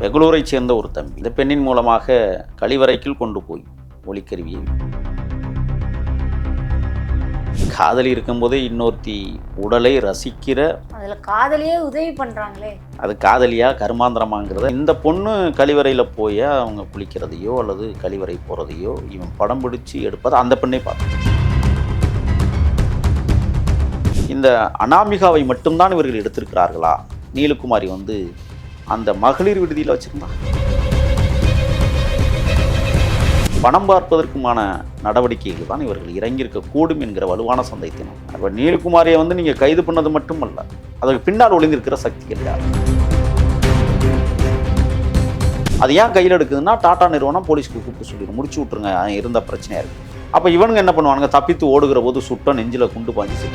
பெங்களூரை சேர்ந்த ஒரு தம்பி. இந்த பெண்ணின் மூலமாக கழிவறைக்குள் கொண்டு போய் ஒளிக்கருவியை காதலி இருக்கும்போதே இன்னொருத்தி உடலை ரசிக்கிற அதுல காதலியே உதவி பண்றாங்களே. அது காதலியா கருமாந்திரமாங்கிறத இந்த பொண்ணு கழிவறையில் போய் அவங்க குளிக்கிறதையோ அல்லது கழிவறை போகிறதையோ இவன் படம் பிடிச்சி எடுப்பதை அந்த பெண்ணை பார்த்து. இந்த அனாமிகாவை மட்டும்தான் இவர்கள் எடுத்திருக்கிறார்களா? நீலகுமாரி வந்து அந்த மகளிர் விடுதியில் வச்சிருந்தா. பணம் பார்ப்பதற்குமான நடவடிக்கைகள் தான் இவர்கள் இறங்கியிருக்க கூடும் என்கிற வலுவான சந்தேகத்தினம் அப்போ நீலகுமாரியை வந்து நீங்கள் கைது பண்ணது மட்டுமல்ல அதுக்கு பின்னால் ஒளிந்திருக்கிற சக்திகள் யார்? அது ஏன் கையில் எடுக்குதுன்னா டாடா நிறுவனம் போலீஸ்க்கு கூப்பிட்டு சொல்லிடும் முடிச்சு விட்ருங்க இருந்த பிரச்சனையாக இருக்கு. அப்போ இவனுங்க என்ன பண்ணுவானுங்க? தப்பித்து ஓடுகிற போது சுட்டம் நெஞ்சில் குண்டு பாஞ்சு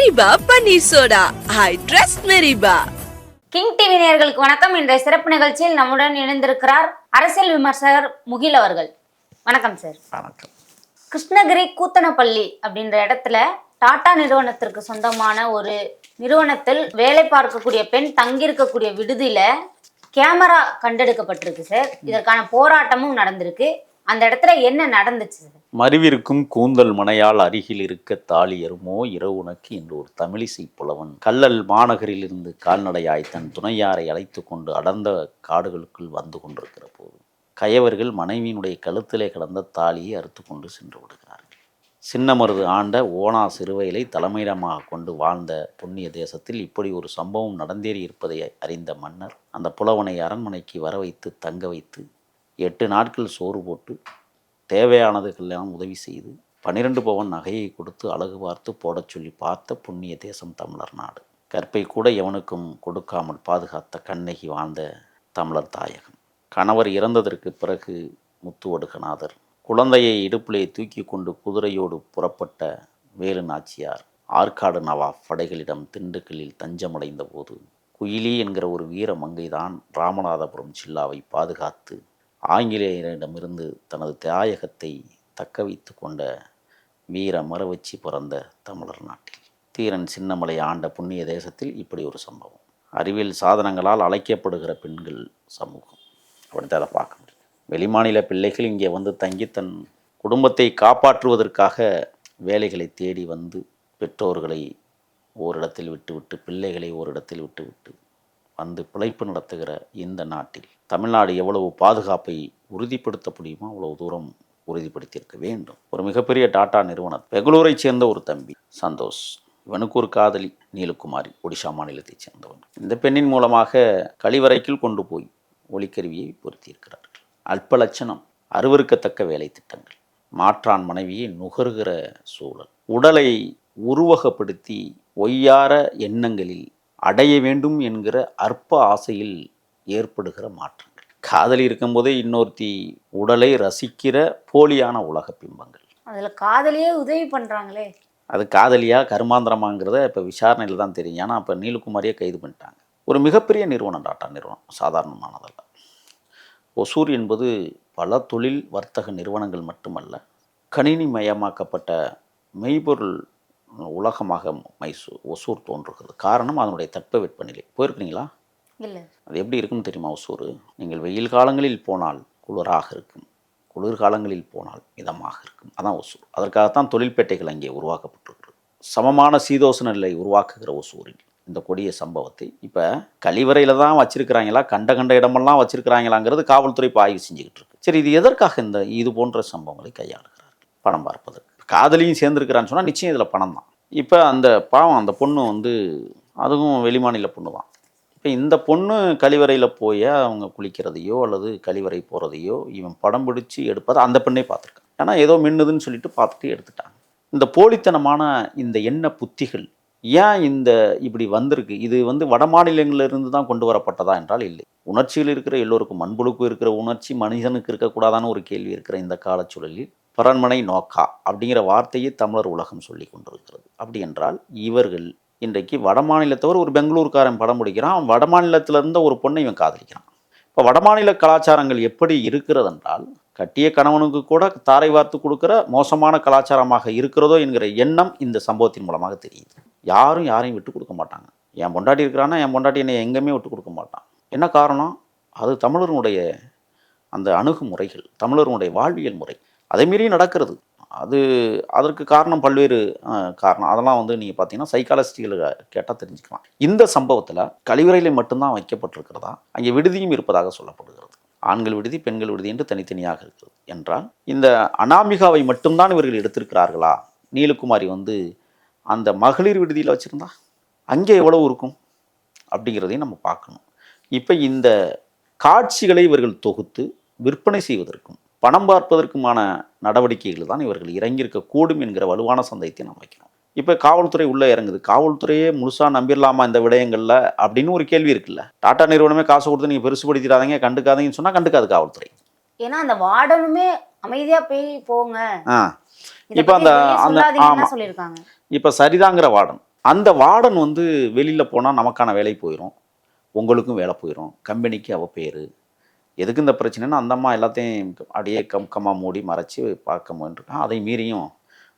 மெரிபா பன்னீர் சோடா ஐ ட்ரஸ்ட் மெரிபா கிங் டிவி நேயர்களுக்கு வணக்கம். இன்றைய சிறப்பு நிகழ்ச்சியில் நம்முடன் இணைந்திருக்கிறார் அரசியல் விமர்சகர் முகில் அவர்கள். வணக்கம் சார் வணக்கம். கிருஷ்ணகிரி கூத்தனப்பள்ளி அப்படின்ற இடத்துல டாடா நிறுவனத்திற்கு சொந்தமான ஒரு நிறுவனத்தில் வேலை பார்க்கக்கூடிய பெண் தங்கியிருக்கக்கூடிய விடுதியில கேமரா கண்டெடுக்கப்பட்டிருக்கு சார் இதற்கான போராட்டமும் நடந்திருக்கு. அந்த இடத்துல என்ன நடந்துச்சு? சார் மருவிருக்கும் கூந்தல் மனையால் அருகில் இருக்க தாலியருமோ எருமோ இரவு உனக்கு என்று ஒரு தமிழிசை புலவன். கல்லல் மாநகரில் இருந்து கால்நடையாய் தன் துணையாரை அழைத்து கொண்டு அடர்ந்த காடுகளுக்குள் வந்து கொண்டிருக்கிற போது கயவர்கள் மனைவியினுடைய கழுத்திலே கிடந்த தாலியை அறுத்து கொண்டு சென்று விடுகிறார்கள். சின்னமருது ஆண்ட ஓனா சிறுவையிலை தலைமையிடமாக கொண்டு வாழ்ந்த புண்ணிய தேசத்தில் இப்படி ஒரு சம்பவம் நடந்தேறி இருப்பதை அறிந்த மன்னர் அந்த புலவனை அரண்மனைக்கு வர வைத்து தங்க வைத்து எட்டு நாட்கள் சோறு போட்டு தேவையானதுக்கெல்லாம் உதவி செய்து பன்னிரண்டு பவன் நகையை கொடுத்து அழகு பார்த்து போடச் சொல்லி பார்த்த புண்ணிய தேசம் தமிழர் நாடு. கற்பை கூட எவனுக்கும் கொடுக்காமல் பாதுகாத்த கண்ணகி வாழ்ந்த தமிழர் தாயகம். கணவர் இறந்ததற்கு பிறகு முத்துவடுகநாதர் குழந்தையை இடுப்பிலே தூக்கி கொண்டு குதிரையோடு புறப்பட்ட வேலு நாச்சியார் ஆற்காடு நவாப் படைகளிடம் திண்டுக்கல்லில் தஞ்சமடைந்த போது குயிலி என்கிற ஒரு வீர மங்கைதான் ராமநாதபுரம் ஜில்லாவை பாதுகாத்து ஆங்கிலேயரிடமிருந்து தனது தாயகத்தை தக்க வைத்து கொண்ட வீர மரவச்சி பிறந்த தமிழர் நாட்டில். தீரன் சின்னமலை ஆண்ட புண்ணிய தேசத்தில் இப்படி ஒரு சம்பவம். அறிவியல் சாதனங்களால் அழைக்கப்படுகிற பெண்கள் சமூகம். அப்படித்தான் அதை பார்க்க முடியும் வெளிமாநில பிள்ளைகள் இங்கே வந்து தங்கி தன் குடும்பத்தை காப்பாற்றுவதற்காக வேலைகளை தேடி வந்து பெற்றோர்களை ஓரிடத்தில் விட்டுவிட்டு பிள்ளைகளை ஓரிடத்தில் விட்டுவிட்டு வந்து பிழைப்பு நடத்துகிற இந்த நாட்டில் தமிழ்நாடு எவ்வளவு பாதுகாப்பை உறுதிப்படுத்த முடியுமோ அவ்வளவு தூரம் உறுதிப்படுத்தியிருக்க வேண்டும். ஒரு மிகப்பெரிய டாடா நிறுவனம் பெங்களூரை சேர்ந்த ஒரு தம்பி சந்தோஷ். இவனுக்கு ஒரு காதலி நீலகுமாரி ஒடிஷா மாநிலத்தைச் சேர்ந்தவன். இந்த பெண்ணின் மூலமாக கழிவறைக்குள் கொண்டு போய் ஒளிக்கருவியை பொருத்தியிருக்கிறார்கள். அல்ப லட்சணம் அருவருக்கத்தக்க வேலை திட்டங்கள். மாற்றான் மனைவியை நுகர்கிற சூழல். உடலை உருவகப்படுத்தி ஒய்யார எண்ணங்களில் அடைய வேண்டும் என்கிற அற்ப ஆசையில் ஏற்படுகிற மாற்றங்கள். காதலி இருக்கும்போதே இன்னொருத்தி உடலை ரசிக்கிற போலியான உலக பிம்பங்கள். அதுல காதலியே உதவி பண்றாங்களே. அது காதலியா கருமாந்திரமாங்கிறத இப்போ விசாரணையில் தான் தெரியும். ஏன்னா அப்போ நீலகுமாரியை கைது பண்ணிட்டாங்க. ஒரு மிகப்பெரிய நிறுவனம் டாட்டா நிறுவனம் சாதாரணமானதல்ல. ஒசூர் என்பது பல தொழில் வர்த்தக நிறுவனங்கள் மட்டுமல்ல கணினி மயமாக்கப்பட்ட மெய்பொருள் உலகமாக மைசூர் ஒசூர் தோன்றுகிறது. காரணம் அதனுடைய தட்பவெப்பநிலை. போயிருக்கிறீங்களா இல்லை. அது எப்படி இருக்கும் தெரியுமா ஒசூர்? நீங்கள் வெயில் காலங்களில் போனால் குளிராக இருக்கும். குளிர்காலங்களில் போனால் மிதமாக இருக்கும். அதான் ஒசூர். அதற்காகத்தான் தொழில்பேட்டைகள் அங்கே உருவாக்கப்பட்டிருக்கிறது. சமமான சீதோசன நிலை உருவாக்குகிற ஒசூரில் இந்த கொடிய சம்பவத்தை இப்போ கழிவறையில் தான் வச்சிருக்கிறாங்களா? கண்ட கண்ட இடமெல்லாம் வச்சிருக்கிறாங்களாங்கிறது காவல்துறை இப்போ ஆய்வு செஞ்சுக்கிட்டு இருக்கு சரி இது எதற்காக இந்த இது போன்ற சம்பவங்களை கையாளுகிறார்கள்? பணம் பார்ப்பதற்கு. காதலியும் சேர்ந்துருக்கிறான்னு சொன்னால் நிச்சயம் இதில் பணம் தான் இப்போ அந்த பாவம் அந்த பொண்ணு வந்து அதுவும் வெளிமாநில பொண்ணு தான் இப்போ இந்த பொண்ணு கழிவறையில் போய் அவங்க குளிக்கிறதையோ அல்லது கழிவறை போகிறதையோ இவன் படம் பிடிச்சி எடுப்பதை அந்த பெண்ணே பார்த்துருக்கான் ஏன்னா ஏதோ மின்னுதுன்னு சொல்லிட்டு பார்த்துட்டு எடுத்துட்டாங்க. இந்த போலித்தனமான இந்த எண்ண புத்திகள் ஏன் இந்த இப்படி வந்திருக்கு? இது வந்து வட மாநிலங்களிலிருந்து தான் கொண்டு வரப்பட்டதா என்றால் இல்லை. உணர்ச்சியில் இருக்கிற எல்லோருக்கும் மண்புழுக்கும் இருக்கிற உணர்ச்சி மனிதனுக்கு இருக்கக்கூடாதான ஒரு கேள்வி இருக்கிற இந்த காலச்சூழலில் பரண்மனை நோக்கா அப்படிங்கிற வார்த்தையை தமிழர் உலகம் சொல்லி கொண்டிருக்கிறது. அப்படி என்றால் இவர்கள் இன்றைக்கு வடமாநிலத்தவர் ஒரு பெங்களூர்காரன் படம் பிடிக்கிறான். வடமாநிலத்தில் வட இருந்த ஒரு பொண்ணை இவன் காதலிக்கிறான். இப்போ வடமாநில கலாச்சாரங்கள் எப்படி இருக்கிறது என்றால் கட்டிய கணவனுக்கு கூட தாரை வார்த்து கொடுக்குற மோசமான கலாச்சாரமாக இருக்கிறதோ என்கிற எண்ணம் இந்த சம்பவத்தின் மூலமாக தெரியுது. யாரும் யாரையும் விட்டு கொடுக்க மாட்டாங்க. என் பொண்டாட்டி இருக்கிறான்னா என் பொண்டாட்டி என்னை எங்கேயுமே விட்டு கொடுக்க மாட்டான். என்ன காரணம்? அது தமிழர்களுடைய அந்த அணுகுமுறைகள் தமிழர்களுடைய வாழ்வியல் முறை. அதே மீறியும் நடக்கிறது. அது அதற்கு காரணம் பல்வேறு காரணம். அதெல்லாம் வந்து நீங்கள் பார்த்தீங்கன்னா சைக்காலஜிஸ்டுகளை கேட்டால் தெரிஞ்சுக்கலாம். இந்த சம்பவத்தில் கழிவறையில் மட்டும்தான் வைக்கப்பட்டிருக்கிறதா? அங்கே விடுதியும் இருப்பதாக சொல்லப்படுகிறது. ஆண்கள் விடுதி பெண்கள் விடுதி என்று தனித்தனியாக இருக்கிறது. என்றால் இந்த அனாமிகாவை மட்டும்தான் இவர்கள் எடுத்திருக்கிறார்களா? நீலகுமாரி வந்து அந்த மகளிர் விடுதியில் வச்சுருந்தா? அங்கே எவ்வளவு இருக்கும்? அப்படிங்கிறதையும் நம்ம பார்க்கணும். இப்போ இந்த காட்சிகளை இவர்கள் தொகுத்து விற்பனை செய்வதற்கும் பணம் பார்ப்பதற்குமான நடவடிக்கைகள் தான் இவர்கள் இறங்கியிருக்கக்கூடும் என்கிற வலுவான சந்தேகத்தை நாம் வைக்கிறோம். இப்போ காவல்துறை உள்ளே இறங்குது. காவல்துறையே முழுசாக நம்பிடலாமா இந்த விடயங்களில் அப்படின்னு ஒரு கேள்வி இருக்குல்ல. டாடா நிறுவனமே காசு கொடுத்து நீங்கள் பெருசுபடுத்திடாதீங்க கண்டுக்காதீங்கன்னு சொன்னால் கண்டுக்காது காவல்துறை. ஏன்னா அந்த வார்டனுமே அமைதியா போய் போங்க. ஆ. இப்போ அந்த அந்த ஆமாம் இப்போ சரிதாங்கிற வார்டன் அந்த வார்டன் வந்து வெளியில் போனால் நமக்கான வேலை போயிடும் உங்களுக்கும் வேலை போயிடும் கம்பெனிக்கு அவ பேர். எதுக்கு இந்த பிரச்சனைனா அந்த அம்மா எல்லாத்தையும் அப்படியே கம் மூடி மறைச்சி பார்க்க முயன்றிருக்கான் அதை மீறியும்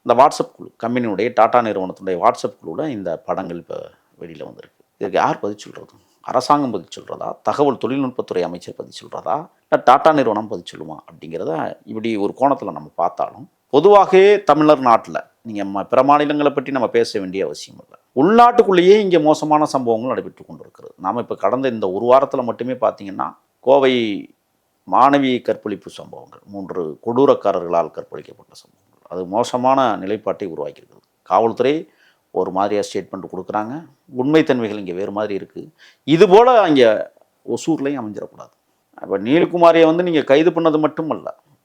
இந்த வாட்ஸ்அப் குழு கம்பெனியுடைய டாடா நிறுவனத்துடைய வாட்ஸ்அப் குழுவில் இந்த படங்கள் இப்போ வெளியில் வந்திருக்கு. இதுக்கு யார் பதில் சொல்கிறது அரசாங்கம் பதில் சொல்கிறதா தகவல் தொழில்நுட்பத்துறை அமைச்சர் பதில் சொல்கிறதா இல்லை டாடா நிறுவனம் பதில் சொல்லுமா? அப்படிங்கிறத இப்படி ஒரு கோணத்தில் நம்ம பார்த்தாலும் பொதுவாகவே தமிழர் நாட்டில் நீங்கள் பிற மாநிலங்களை பற்றி நம்ம பேச வேண்டிய அவசியம் இல்லை. உள்நாட்டுக்குள்ளேயே இங்கே மோசமான சம்பவங்கள் நடைபெற்று கொண்டிருக்கிறது. நாம் இப்போ கடந்த இந்த ஒரு வாரத்தில் மட்டுமே பார்த்தீங்கன்னா கோவை மாணவி கற்பழிப்பு சம்பவங்கள் மூன்று கொடூரக்காரர்களால் கற்பழிக்கப்பட்ட சம்பவங்கள். அது மோசமான நிலைப்பாட்டை உருவாக்கியிருக்கிறது. காவல்துறை ஒரு மாதிரியாக ஸ்டேட்மெண்ட் கொடுக்குறாங்க. உண்மைத்தன்மைகள் இங்கே வேறு மாதிரி இருக்குது இது போல் அங்கே ஒசூர்லையும் அமைஞ்சிடக்கூடாது. அப்போ நீலகுமாரியை வந்து நீங்கள் கைது பண்ணது மட்டும்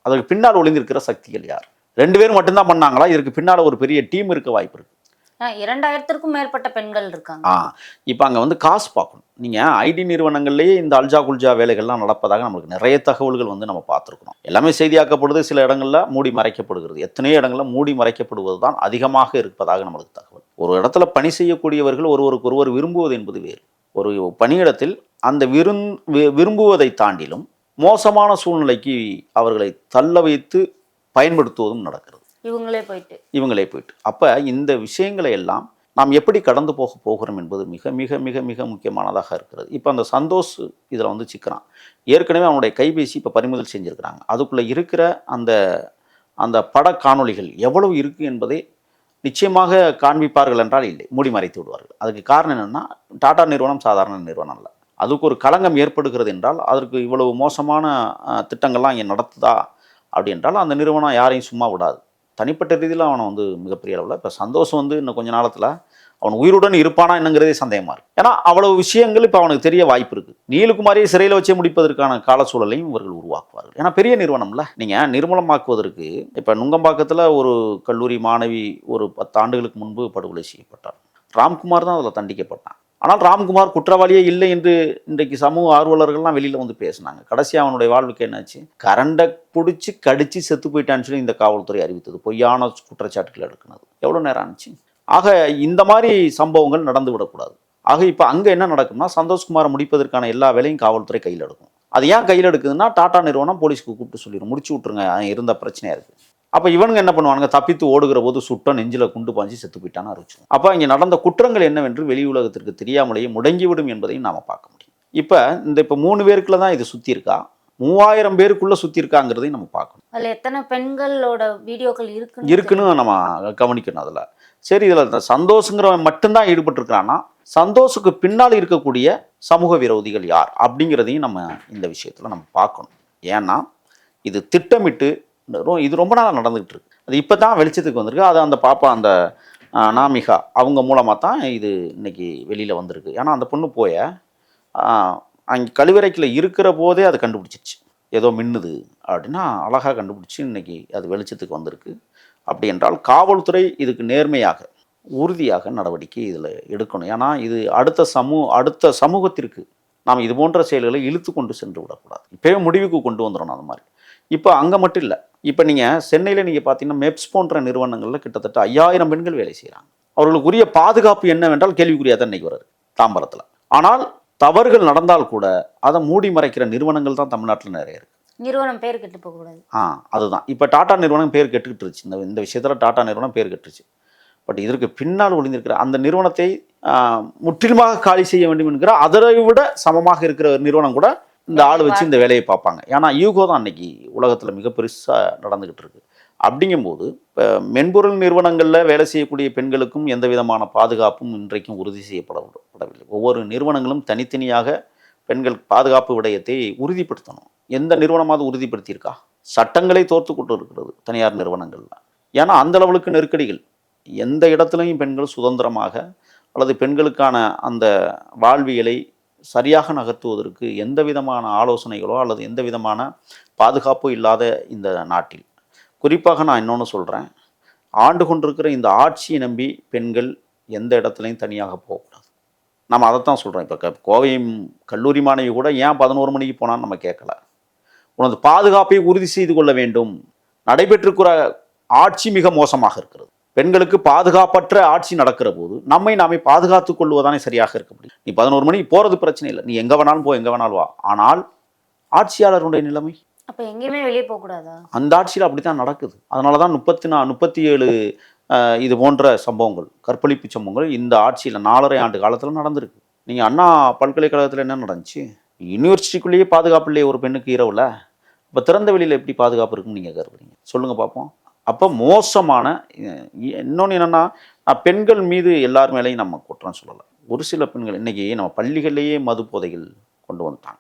அதுக்கு பின்னால் ஒளிந்திருக்கிற சக்திகள் யார்? ரெண்டு பேரும் மட்டும்தான் பண்ணாங்களா? இதற்கு பின்னால் ஒரு பெரிய டீம் இருக்க வாய்ப்பு இருக்குது இரண்டாயிரத்திற்கும் மேற்பட்ட பெண்கள் இருக்காங்க. ஆ இப்போ அங்கே வந்து காசு பார்க்கணும் நீங்கள் ஐடி நிறுவனங்கள்லேயே இந்த அல்ஜா குல்ஜா வேலைகள்லாம் நடப்பதாக நம்மளுக்கு நிறைய தகவல்கள் வந்து நம்ம பார்த்துருக்கணும் எல்லாமே செய்தியாக்கப்படுது சில இடங்களில் மூடி மறைக்கப்படுகிறது. எத்தனையோ இடங்களில் மூடி மறைக்கப்படுவது தான் அதிகமாக இருப்பதாக நம்மளுக்கு தகவல். ஒரு இடத்துல பணி செய்யக்கூடியவர்கள் ஒருவருக்கு ஒருவர் விரும்புவது என்பது வேறு. ஒரு பணியிடத்தில் அந்த விருந் வி- விரும்புவதை தாண்டிலும் மோசமான சூழ்நிலைக்கு அவர்களை தள்ள வைத்து பயன்படுத்துவதும் நடக்கிறது. இவங்களே போயிட்டு. இவங்களே போயிட்டு. அப்போ இந்த விஷயங்களை எல்லாம் நாம் எப்படி கடந்து போக போகிறோம் என்பது மிக மிக மிக மிக முக்கியமானதாக இருக்கிறது. இப்போ அந்த சந்தோஷ் இதில் வந்து சிக்கிறான். ஏற்கனவே அவனுடைய கைபேசி இப்போ பறிமுதல் செஞ்சுருக்கிறாங்க. அதுக்குள்ளே இருக்கிற அந்த அந்த பட காணொளிகள் எவ்வளவு இருக்குது என்பதை நிச்சயமாக காண்பிப்பார்கள் என்றால் இல்லை. மூடி மறைத்து விடுவார்கள். அதுக்கு காரணம் என்னென்னா டாடா நிறுவனம் சாதாரண நிறுவனம் அல்ல. அதுக்கு ஒரு களங்கம் ஏற்படுகிறது என்றால் அதற்கு இவ்வளவு மோசமான திட்டங்கள்லாம் இங்கே நடத்துதா? அப்படி என்றால் அந்த நிறுவனம் யாரையும் சும்மா விடாது. தனிப்பட்ட ரீதியில் அவனை வந்து மிகப்பெரிய அளவில் இப்போ சந்தோஷம் வந்து இன்னும் கொஞ்ச நாளத்தில் அவன் உயிருடன் இருப்பானா என்னங்கிறதே சந்தேகமாக இருக்கு. ஏன்னா அவ்வளவு விஷயங்கள் இப்போ அவனுக்கு தெரிய வாய்ப்பு இருக்குது நீலகுமாரியை சிறையில் வச்சே முடிப்பதற்கான கால சூழலையும் இவர்கள் உருவாக்குவார்கள். ஏன்னா பெரிய நிறுவனம்ல. நீங்கள் நிர்மூலமாக்குவதற்கு இப்போ நுங்கம்பாக்கத்தில் ஒரு கல்லூரி மாணவி ஒரு பத்து ஆண்டுகளுக்கு முன்பு படுகொலை செய்யப்பட்டார். ராம்குமார் தான் அதில் தண்டிக்கப்பட்டான். ஆனால் ராம்குமார் குற்றவாளியே இல்லை என்று இன்றைக்கு சமூக ஆர்வலர்கள்லாம் வெளியில் வந்து பேசினாங்க. கடைசி அவனுடைய வாழ்வுக்கு என்னாச்சு? கரண்டை பிடிச்சி கடிச்சு செத்து போயிட்டான்னு சொல்லி இந்த காவல்துறை அறிவித்தது. பொய்யான குற்றச்சாட்டுகள் எடுக்கினது. எவ்வளோ நேரம் ஆனிச்சு? ஆக இந்த மாதிரி சம்பவங்கள் நடந்து விடக்கூடாது. ஆக இப்போ அங்கே என்ன நடக்கும்னா சந்தோஷ்குமாரை முடிப்பதற்கான எல்லா வேலையும் காவல்துறை கையில் எடுக்கும். அது ஏன் கையில் எடுக்குதுன்னா டாடா நிறுவனம் போலீஸ்க்கு கூப்பிட்டு சொல்லிடும் முடிச்சு விட்ருங்க இருந்த பிரச்சனையாக இருக்குது அப்போ இவனுங்க என்ன பண்ணுவானுங்க? தப்பித்து ஓடுகிற போது சுட்ட நெஞ்சில் குண்டு பாஞ்சு செத்து போயிட்டான்னு அறிவிச்சு அப்போ இங்கே நடந்த குற்றங்கள் என்னவென்று வெளி உலகத்திற்கு தெரியாமலேயே முடங்கிவிடும் என்பதையும் நாம் பார்க்க முடியும். இப்போ இந்த இப்போ மூணு பேருக்குள்ள தான் இது சுற்றி இருக்கா? மூவாயிரம் பேருக்குள்ளே சுற்றி இருக்காங்கிறதையும் நம்ம பார்க்கணும். அதுல எத்தனை பெண்களோட வீடியோக்கள் இருக்குன்னு இருக்குன்னு நம்ம கவனிக்கணும் அதில். சரி இதில் சந்தோஷங்கிறவன் மட்டும்தான் ஈடுபட்டிருக்கிறான்னா சந்தோஷுக்கு பின்னால் இருக்கக்கூடிய சமூக விரோதிகள் யார்? அப்படிங்கிறதையும் நம்ம இந்த விஷயத்தில் நம்ம பார்க்கணும். ஏன்னா இது திட்டமிட்டு இது ரொம்ப நாளாக நடந்துகிட்டு இருக்கு அது இப்போ தான் வெளிச்சத்துக்கு வந்திருக்கு. அது அந்த பாப்பா அந்த நாமிகா அவங்க மூலமாக தான் இது இன்னைக்கு வெளியில் வந்திருக்கு. ஏன்னா அந்த பொண்ணு போய அங்கே கழிவறைக்கில் இருக்கிற போதே அது கண்டுபிடிச்சிருச்சு. ஏதோ மின்னுது அப்படின்னா அழகாக கண்டுபிடிச்சி இன்னைக்கு அது வெளிச்சத்துக்கு வந்திருக்கு. அப்படி என்றால் காவல்துறை இதுக்கு நேர்மையாக உறுதியாக நடவடிக்கை இதில் எடுக்கணும். ஏன்னா இது அடுத்த சமூ அடுத்த சமூகத்திற்கு நாம் இது போன்ற செயல்களை இழுத்து கொண்டு சென்று விடக்கூடாது. இப்போவே முடிவுக்கு கொண்டு வந்துடணும் அந்த மாதிரி. இப்போ அங்கே மட்டும் இல்லை. இப்போ நீங்கள் சென்னையில் நீங்கள் பார்த்தீங்கன்னா மெப்ஸ் போன்ற நிறுவனங்களில் கிட்டத்தட்ட ஐயாயிரம் பெண்கள் வேலை செய்கிறாங்க அவர்களுக்கு உரிய பாதுகாப்பு என்னவென்றால் கேள்விக்குறியாக தான் இன்னைக்கு வருது தாம்பரத்தில். ஆனால் தவறுகள் நடந்தால் கூட அதை மூடி மறைக்கிற நிறுவனங்கள் தான் தமிழ்நாட்டில் நிறைய இருக்குது நிறுவனம் பேர் கெட்டு போக கூடாது ஆ அதுதான். இப்போ டாடா நிறுவனம் பேர் கெட்டுக்கிட்டு இருந்துச்சு இந்த இந்த விஷயத்தில் டாடா நிறுவனம் பேர் கெட்டுருச்சு. பட் இதற்கு பின்னால் ஒளிந்திருக்கிற அந்த நிறுவனத்தை முற்றிலுமாக காலி செய்ய வேண்டும் என்கிற அதை விட சமமாக இருக்கிற ஒரு நிறுவனம் கூட இந்த ஆள் வச்சு இந்த வேலையை பார்ப்பாங்க. ஏன்னா யூகோ தான் அன்னைக்கு உலகத்தில் மிக பெருசாக நடந்துக்கிட்டு இருக்கு. அப்படிங்கும்போது இப்போ மென்பொருள் நிறுவனங்களில் வேலை செய்யக்கூடிய பெண்களுக்கும் எந்த விதமான பாதுகாப்பும் இன்றைக்கும் உறுதி செய்யப்படப்படவில்லை ஒவ்வொரு நிறுவனங்களும் தனித்தனியாக பெண்கள் பாதுகாப்பு விடயத்தை உறுதிப்படுத்தணும். எந்த நிறுவனமாவது உறுதிப்படுத்தியிருக்கா? சட்டங்களை தோர்த்து கொண்டு இருக்கிறது தனியார் நிறுவனங்களில். ஏன்னா அந்த அளவுக்கு நெருக்கடிகள். எந்த இடத்துலையும் பெண்கள் சுதந்திரமாக அல்லது பெண்களுக்கான அந்த வாழ்வியலை சரியாக நகர்த்துவதற்கு எந்த விதமான ஆலோசனைகளோ அல்லது எந்த விதமான பாதுகாப்போ இல்லாத இந்த நாட்டில். குறிப்பாக நான் இன்னொன்று சொல்கிறேன் ஆண்டு கொண்டிருக்கிற இந்த ஆட்சியை நம்பி பெண்கள் எந்த இடத்துலையும் தனியாக போகக்கூடாது. நம்ம அதைத்தான் சொல்கிறோம் இப்போ கோவை கல்லூரி மாணவி கூட ஏன் பதினோரு மணிக்கு போனான்னு நம்ம கேட்கல. உனது பாதுகாப்பை உறுதி செய்து கொள்ள வேண்டும். நடைபெற்றிருக்கிற ஆட்சி மிக மோசமாக இருக்கிறது. பெண்களுக்கு பாதுகாப்பற்ற ஆட்சி நடக்கிற போது நம்மை நாமே பாதுகாத்துக் கொள்வதானே சரியாக இருக்க முடியும். நீ பதினோரு மணிக்கு போகிறது பிரச்சனை இல்லை. நீ எங்கே வேணாலும் போ எங்கே வேணாலும் வா. ஆனால் ஆட்சியாளருடைய நிலைமை? அப்ப எங்கேயுமே வெளியே போக கூடாதா? அந்த ஆட்சியில் அப்படி தான் நடக்குது. அதனால தான் முப்பத்தி நா முப்பத்தி ஏழு இது போன்ற சம்பவங்கள் கற்பழிப்பு சம்பவங்கள் இந்த ஆட்சியில் நாலரை ஆண்டு காலத்தில் நடந்திருக்கு. நீங்கள் அண்ணா பல்கலைக்கழகத்தில் என்ன நடந்துச்சு? யூனிவர்சிட்டிக்குள்ளேயே பாதுகாப்பு இல்லையே ஒரு பெண்ணுக்கு இரவில். இப்போ திறந்த வெளியில் எப்படி பாதுகாப்பு இருக்குன்னு நீங்கள் கருதுறீங்க? சொல்லுங்கள் பார்ப்போம் அப்போ மோசமான இன்னொன்று என்னென்னா நான் பெண்கள் மீது எல்லார் மேலேயும் நம்ம குற்றம் சொல்லலை. ஒரு சில பெண்கள் இன்றைக்கி நம்ம பள்ளிகள்லேயே மது போதைகள் கொண்டு வந்துட்டாங்க.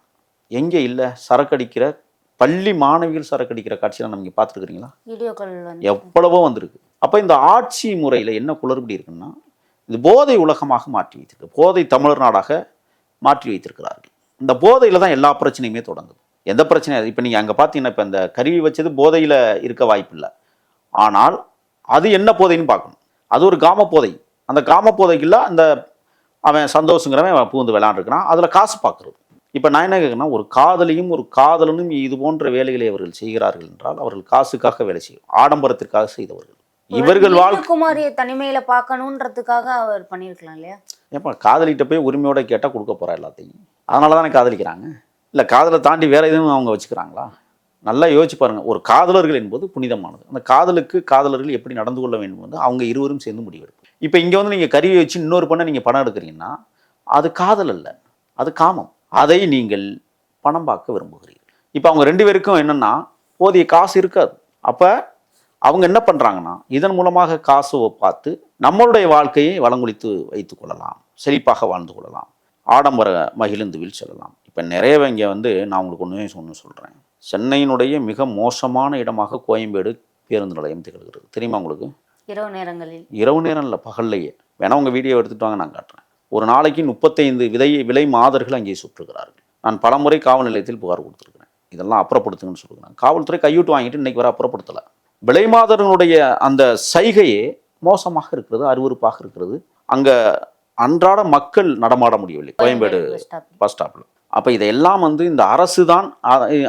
எங்கே இல்லை? சரக்கடிக்கிற பள்ளி மாணவிகள் சரக்கடிக்கிற காட்சியெல்லாம் நம்ம பார்த்துருக்குறீங்களா? வீடியோக்கள் எவ்வளவோ வந்திருக்கு. அப்போ இந்த ஆட்சி முறையில் என்ன குளறுபடி இருக்குன்னா இது போதை உலகமாக மாற்றி வைத்திருக்கு. போதை தமிழர் நாடாக மாற்றி வைத்திருக்கிறார்கள். இந்த போதையில் தான் எல்லா பிரச்சனையுமே தொடங்குது. எந்த பிரச்சனையும் இப்போ நீங்கள் அங்கே பார்த்தீங்கன்னா இப்போ இந்த கருவி வச்சது போதையில் இருக்க வாய்ப்பில்லை. ஆனால் அது என்ன போதைன்னு பார்க்கணும். அது ஒரு காம போதை. அந்த காம போதைக்குள்ள அந்த அவன் சந்தோஷங்கிறவன் அவன் பூந்து விளையாண்டுருக்கிறான் அதில் காசு பார்க்குறது. இப்போ நான் என்ன கேட்குறேன்னா ஒரு காதலியும் ஒரு காதலனும் இது போன்ற வேலைகளை அவர்கள் செய்கிறார்கள் என்றால் அவர்கள் காசுக்காக வேலை செய்யும். ஆடம்பரத்திற்காக செய்தவர்கள். இவர்கள் வாழ்க்கை குமாரியை தனிமையில பார்க்கணுன்றதுக்காக அவர் பண்ணியிருக்கலாம் இல்லையா? ஏப்பா காதலிட்ட போய் உரிமையோட கேட்டால் கொடுக்க போகிறா எல்லாத்தையும். அதனால தானே காதலிக்கிறாங்க? இல்லை காதலை தாண்டி வேற எதுவும் அவங்க வச்சுக்கிறாங்களா? நல்லா யோசிச்சு பாருங்கள் ஒரு காதலர்கள் என்பது புனிதமானது. அந்த காதலுக்கு காதலர்கள் எப்படி நடந்து கொள்ள வேண்டும் வந்து அவங்க இருவரும் சேர்ந்து முடிவெடுக்கும். இப்போ இங்கே வந்து நீங்கள் கருவி வச்சு இன்னொரு பண்ண நீங்கள் பணம் எடுக்கிறீங்கன்னா அது காதல் அல்ல. அது காமம். அதை நீங்கள் பணம் பார்க்க விரும்புகிறீர்கள். இப்போ அவங்க ரெண்டு பேருக்கும் என்னென்னா போதிய காசு இருக்காது. அப்போ அவங்க என்ன பண்ணுறாங்கன்னா இதன் மூலமாக காசு பார்த்து நம்மளுடைய வாழ்க்கையை வளங்குளித்து வைத்து கொள்ளலாம். செழிப்பாக வாழ்ந்து கொள்ளலாம். ஆடம்பர மகிழுந்துவில் செல்லலாம். இப்போ நிறைய இங்கே வந்து நான் உங்களுக்கு ஒன்றுமே ஒன்று சொல்கிறேன் சென்னையினுடைய மிக மோசமான இடமாக கோயம்பேடு பேருந்து நிலையம் திகழ்கிறது. தெரியுமா உங்களுக்கு? இரவு நேரங்களில். இரவு நேரம் இல்லை பகல்லையே. வேணா உங்கள் வீடியோ எடுத்துட்டு வாங்க நான் காட்டுறேன். ஒரு நாளைக்கு முப்பத்தைந்து விதை விலை மாதர்கள் அங்கே சுற்றுகிறார்கள். நான் பலமுறை காவல் நிலையத்தில் புகார் கொடுத்துருக்கிறேன். இதெல்லாம் அப்புறப்படுத்துங்கன்னு சொல்லுகிறேன் காவல்துறை கையூட்டு வாங்கிட்டு இன்னைக்கு வரை அப்புறப்படுத்தலை. விலை மாதர்களுடைய அந்த சைகையே மோசமாக இருக்கிறது அருவருப்பாக இருக்கிறது. அங்கே அன்றாட மக்கள் நடமாட முடியவில்லை. கோயம்பேடு. பஸ் ஸ்டாப்பில் அப்போ இதையெல்லாம் வந்து இந்த அரசு தான்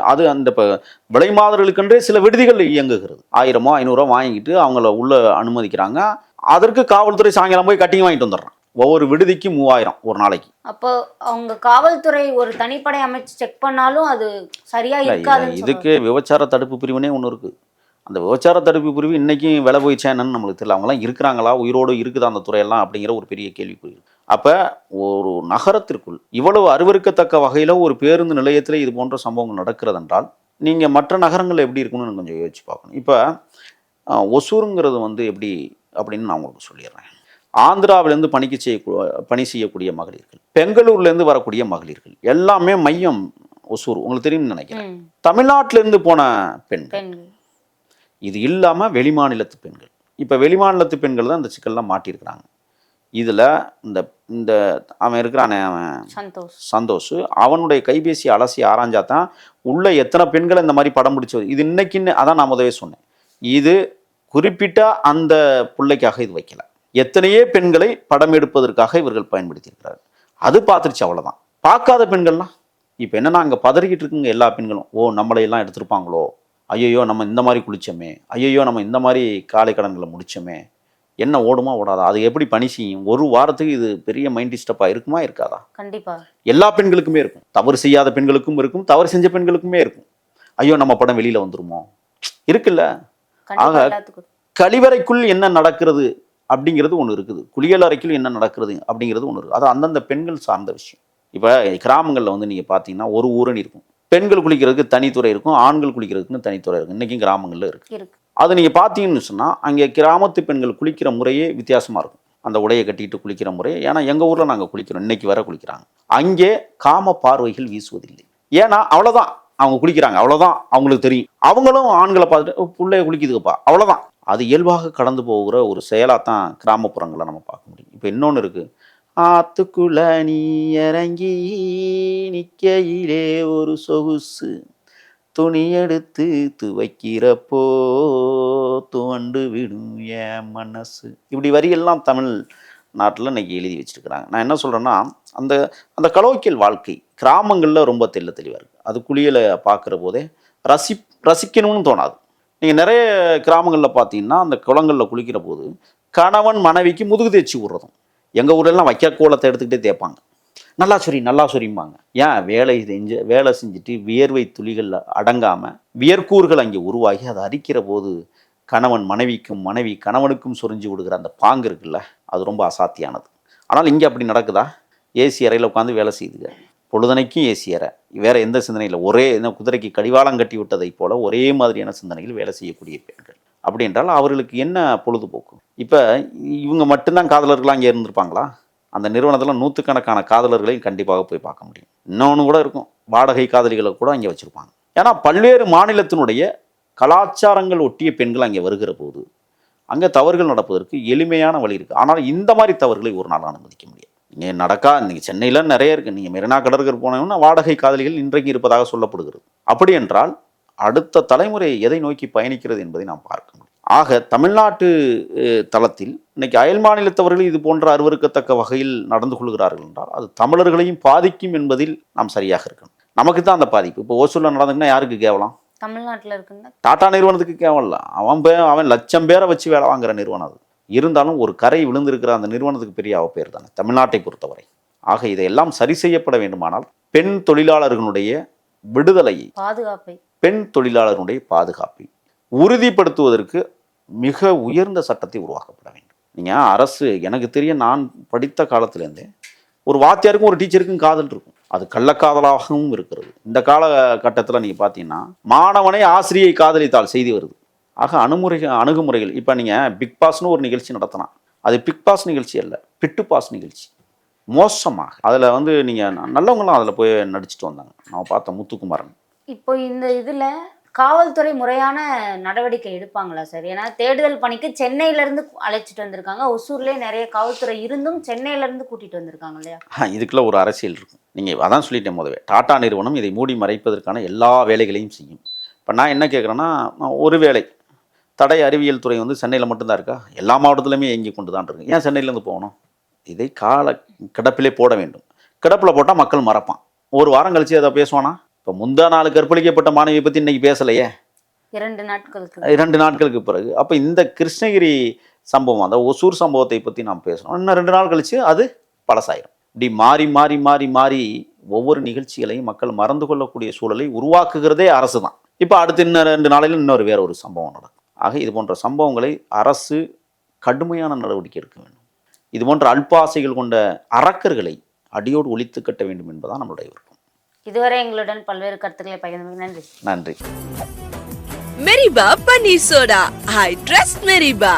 அது அந்த இப்போ விலை மாதர்களுக்கென்றே சில விடுதிகள் இயங்குகிறது. ஆயிரமோ ஐநூறுரூவா வாங்கிட்டு அவங்கள உள்ள அனுமதிக்கிறாங்க. அதற்கு காவல்துறை சாயங்காலம் போய் கட்டிங் வாங்கிட்டு வந்துடுறான். ஒவ்வொரு விடுதிக்கு மூவாயிரம் ஒரு நாளைக்கு. அப்போ அவங்க காவல்துறை ஒரு தனிப்படை அமைச்சு செக் பண்ணாலும் அது சரியா இது- இதுக்கு விபச்சார தடுப்பு பிரிவினே ஒன்று இருக்குது அந்த விபச்சார தடுப்பு பிரிவு இன்னைக்கும் விலை போயிச்சா என்னன்னு நம்மளுக்கு தெரியல. அவங்களாம் இருக்கிறாங்களா? உயிரோடு இருக்குதா அந்த துறையெல்லாம் அப்படிங்கிற ஒரு பெரிய கேள்விக்குறி இருக்கு. அப்போ ஒரு நகரத்திற்குள் இவ்வளவு அருவருக்கத்தக்க வகையில் ஒரு பேருந்து நிலையத்தில் இது போன்ற சம்பவங்கள் நடக்கிறது என்றால் நீங்கள் மற்ற நகரங்கள் எப்படி இருக்குன்னு கொஞ்சம் யோசிச்சு பார்க்கணும். இப்போ ஒசூருங்கிறது வந்து எப்படி அப்படின்னு நான் உங்களுக்கு சொல்லிடுறேன். ஆந்திராவிலேருந்து பணிக்கு செய்ய பணி செய்யக்கூடிய மகளிர்கள் பெங்களூர்லேருந்து வரக்கூடிய மகளிர்கள் எல்லாமே மையம் ஒசூர் உங்களுக்கு தெரியும்னு நினைக்கிறேன். தமிழ்நாட்டிலேருந்து போன பெண்கள். பெண்கள். இது இல்லாமல் வெளிமாநிலத்து பெண்கள். இப்போ வெளிமாநிலத்து பெண்கள் தான் இந்த சிக்கல்லாம் மாட்டியிருக்கிறாங்க. இதில் இந்த இந்த அவன் இருக்கிறானே அவன்? சந்தோஷ். சந்தோஷ். அவனுடைய கைபேசி அலசி ஆராய்ஞ்சா தான் உள்ள எத்தனை பெண்களை இந்த மாதிரி படம் பிடிச்சது இது இன்னைக்குன்னு அதான் நான் முதவே சொன்னேன். இது குறிப்பிட்ட அந்த பிள்ளைக்காக இது வைக்கல. எத்தனையே பெண்களை படம் எடுப்பதற்காக இவர்கள் பயன்படுத்தியிருக்கிறார்கள். அது பார்த்துருச்சு அவ்வளோதான் பார்க்காத பெண்கள்லாம் இப்போ என்னன்னா அங்கே பதறிக்கிட்டு இருக்குங்க எல்லா பெண்களும். ஓ நம்மளை எல்லாம் எடுத்திருப்பாங்களோ? ஐயையோ நம்ம இந்த மாதிரி குளிச்சோமே. ஐயையோ நம்ம இந்த மாதிரி காலை கடன்களை முடிச்சோமே. என்ன ஓடுமா ஓடாதா? அது எப்படி பணி செய்யும் ஒரு வாரத்துக்கு இது பெரிய மைண்ட் டிஸ்டர்பாக இருக்குமா இருக்காதா? கண்டிப்பா. எல்லா பெண்களுக்குமே இருக்கும். தவறு செய்யாத பெண்களுக்கும் இருக்கும். தவறு செஞ்ச பெண்களுக்குமே இருக்கும். ஐயோ நம்ம படம் வெளியில வந்துருமோ? இருக்குல்ல. ஆக- கழிவறைக்குள் என்ன நடக்கிறது அப்படிங்கிறது ஒன்று இருக்குது. குளியல் அறைக்குள் என்ன நடக்கிறது அப்படிங்கிறது ஒன்று இருக்குது. அது அந்தந்த பெண்கள் சார்ந்த விஷயம். இப்போ கிராமங்களில் வந்து நீங்கள் பார்த்தீங்கன்னா ஒரு ஊரணி இருக்கும். பெண்கள் குளிக்கிறதுக்கு தனித்துறை இருக்கும். ஆண்கள் குளிக்கிறதுக்குன்னு தனித்துறை இருக்கும். இன்றைக்கும் கிராமங்களில் இருக்குது இருக்கு. அது நீங்கள் பார்த்தீங்கன்னு சொன்னால் அங்கே கிராமத்து பெண்கள் குளிக்கிற முறையே வித்தியாசமாக இருக்கும். அந்த உடையை கட்டிட்டு குளிக்கிற முறை. ஏன்னா எங்கள் ஊரில் நாங்கள் குளிக்கிறோம். இன்னைக்கு வர குளிக்கிறாங்க. அங்கே காம பார்வைகள் வீசுவதில்லை. ஏன்னா அவ்வளோதான் அவங்க குளிக்கிறாங்க. அவ்வளோதான் அவங்களுக்கு தெரியும். அவங்களும் ஆண்களை பார்த்துட்டு பிள்ளைய புள்ளைய குளிக்குதுப்பா அவ்வளோதான் அது இயல்பாக கடந்து போகிற ஒரு செயலாக தான் கிராமப்புறங்களில் நம்ம பார்க்க முடியும். இப்போ இன்னொன்று இருக்குது ஆத்துக்குள்ள நீ இறங்கி நிக்கையிலே ஒரு சொகுசு. துணி எடுத்து துவைக்கிறப்போ துவண்டு விடும் என் மனசு. இப்படி வரியெல்லாம் தமிழ் நாட்டில் இன்னைக்கு எழுதி வச்சுருக்கிறாங்க. நான் என்ன சொல்கிறேன்னா அந்த அந்த கலோக்கியல் வாழ்க்கை கிராமங்களில் ரொம்ப தெல்ல தெளிவாக இருக்குது அது குளியலை பார்க்குற போதே ரசி ரசிக்கணும்னு தோணாது. நீங்கள் நிறைய கிராமங்களில் பார்த்தீங்கன்னா அந்த குளங்களில் குளிக்கிற போது கணவன் மனைவிக்கு முதுகு தேய்ச்சி விடுறதும் எங்கள் ஊரெல்லாம் வைக்க கோலத்தை எடுத்துக்கிட்டே தேய்ப்பாங்க. நல்லா சொரி நல்லா சொரிம்பாங்க. ஏன்? வேலை செஞ்சு வேலை செஞ்சுட்டு வியர்வை துளிகளில் அடங்காமல் வியர்க்கூறுகள் அங்கே உருவாகி அதை அரிக்கிற போது கணவன் மனைவிக்கும் மனைவி கணவனுக்கும் சொரிஞ்சு விடுகிற அந்த பாங்கு இருக்குல்ல அது ரொம்ப அசாத்தியானது. ஆனால் இங்கே அப்படி நடக்குதா? ஏசி அறையில் உட்காந்து வேலை செய்துங்க பொழுதனைக்கும் ஏசி அறை. வேறு எந்த சிந்தனையில் ஒரே என்ன குதிரைக்கு கடிவாளம் கட்டி விட்டதைப் போல ஒரே மாதிரியான சிந்தனையில் வேலை செய்யக்கூடிய பெண்கள். அப்படி என்றால் அவர்களுக்கு என்ன பொழுதுபோக்கு? இப்போ இவங்க மட்டும்தான் காதலர்களாக அங்கே இருந்திருப்பாங்களா? அந்த நிறுவனத்தில் நூற்றுக்கணக்கான காதலர்களையும் கண்டிப்பாக போய் பார்க்க முடியும். இன்னொன்று கூட இருக்கும். வாடகை காதலிகளை கூட அங்கே வச்சுருப்பாங்க. ஏன்னா பல்வேறு மாநிலத்தினுடைய கலாச்சாரங்கள் ஒட்டிய பெண்கள் அங்கே வருகிற போது அங்கே தவறுகள் நடப்பதற்கு எளிமையான வழி இருக்குது ஆனால் இந்த மாதிரி தவறுகளை ஒரு நாள் அனுமதிக்க முடியாது. நீங்கள் நடக்கா இன்றைக்கி சென்னையில் நிறைய இருக்குது நீங்கள் மெரினா கடற்கரை போனோம்னா வாடகை காதலிகள் இன்றைக்கு இருப்பதாக சொல்லப்படுகிறது. அப்படி என்றால் அடுத்த தலைமுறை எதை நோக்கி பயணிக்கிறது என்பதை நாம் பார்க்க முடியும். ஆக தமிழ்நாட்டு தளத்தில் இன்னைக்கு அயல் மாநிலத்தவர்கள் இது போன்ற அருவருக்கத்தக்க வகையில் நடந்து கொள்கிறார்கள் என்றால் அது தமிழர்களையும் பாதிக்கும் என்பதில் நாம் சரியாக இருக்கணும். நமக்கு தான் அந்த பாதிப்பு. இப்போ ஓசூரில் நடந்துங்கன்னா யாருக்கு கேவலம்? தமிழ்நாட்டுல இருக்குன்னா டாடா நிறுவனத்துக்கு கேவலம் அவன் பே அவன் லட்சம் பேரை வச்சு வேலை வாங்குற நிறுவனம் அது. இருந்தாலும் ஒரு கரை விழுந்திருக்கிற அந்த நிறுவனத்துக்கு பெரிய அவப்பேர் தானே தமிழ்நாட்டை பொறுத்தவரை. ஆக இதையெல்லாம் சரி செய்யப்பட வேண்டுமானால் பெண் தொழிலாளர்களுடைய விடுதலையை பாதுகாப்பை. பெண் தொழிலாளர்களுடைய பாதுகாப்பை உறுதிப்படுத்துவதற்கு மிக உயர்ந்த சட்டத்தை உருவாக்கப்பட வேண்டும். நீங்கள் அரசு எனக்கு தெரிய நான் படித்த காலத்திலேருந்தே ஒரு வாத்தியாருக்கும் ஒரு டீச்சருக்கும் காதல் இருக்கும். அது கள்ளக்காதலாகவும் இருக்கிறது. இந்த காலகட்டத்தில் நீங்கள் பார்த்தீங்கன்னா மாணவனை ஆசிரியை காதலித்தால் செய்தி வருது. ஆக அணுமுறை அணுகுமுறைகள் இப்போ நீங்கள் பிக் பாஸ்னு ஒரு நிகழ்ச்சி நடத்தினா அது பிக் பாஸ் நிகழ்ச்சி அல்ல பிட்டு பாஸ் நிகழ்ச்சி. மோசமாக. அதில் வந்து நீங்கள் நல்லவங்களாம் அதில் போய் நடிச்சுட்டு வந்தாங்க. நான் பார்த்த முத்துக்குமாரன். இப்போ இந்த இதில் காவல்துறை முறையான நடவடிக்கை எடுப்பாங்களா சார்? ஏன்னா தேடுதல் பணிக்கு சென்னையில இருந்து அழைச்சிட்டு வந்திருக்காங்க. ஒசூர்லயே நிறைய காவல்துறை இருந்தும் சென்னையில இருந்து கூட்டிட்டு வந்திருக்காங்க இல்லையா? இதுக்குள்ளே இதுக்குள்ள ஒரு அரசியல் இருக்கும். நீங்கள் அதான் சொல்லிட்டேன் முதவே. டாடா நிறுவனம் இதை மூடி மறைப்பதற்கான எல்லா வேலைகளையும் செய்யும். இப்போ நான் என்ன கேட்குறேன்னா ஒரு வேலை தடை அறிவியல் துறை வந்து சென்னையில் மட்டும்தான் இருக்கா? எல்லா மாவட்டத்திலுமே இயங்கி கொண்டு தான் இருக்கு. ஏன் சென்னையிலேருந்து போகணும்? இதை கால கிடப்பிலே போட வேண்டும். கிடப்பில் போட்டால் மக்கள் மறப்பான். ஒரு வாரம் கழிச்சு அதை பேசுவானா? இப்போ முந்தா நாள் கற்பழிக்கப்பட்ட மாணவியை பற்றி இன்னைக்கு பேசலையே. இரண்டு நாட்களுக்கு. இரண்டு நாட்களுக்கு பிறகு. அப்போ இந்த கிருஷ்ணகிரி சம்பவம் அந்த ஒசூர் சம்பவத்தை பற்றி நாம் பேசணும். இன்னும் ரெண்டு நாள் கழிச்சு அது பழசாயிரும். இப்படி மாறி மாறி மாறி மாறி ஒவ்வொரு நிகழ்ச்சிகளையும் மக்கள் மறந்து கொள்ளக்கூடிய சூழலை உருவாக்குகிறதே அரசு தான் இப்போ அடுத்து இன்னும் ரெண்டு நாளையில் இன்னொரு வேற ஒரு சம்பவம் நடக்கும். ஆக இது போன்ற சம்பவங்களை அரசு கடுமையான நடவடிக்கை எடுக்க வேண்டும். இது போன்ற அல்பாசைகள் கொண்ட அரக்கர்களை அடியோடு ஒழித்து கட்ட வேண்டும் என்பதுதான் நம்மளுடைய விருப்பம். இதுவரை எங்களுடன் பல்வேறு கருத்துக்களை பகிர்ந்து நன்றி நன்றி Meriba Paneer Soda. I trust Meriba.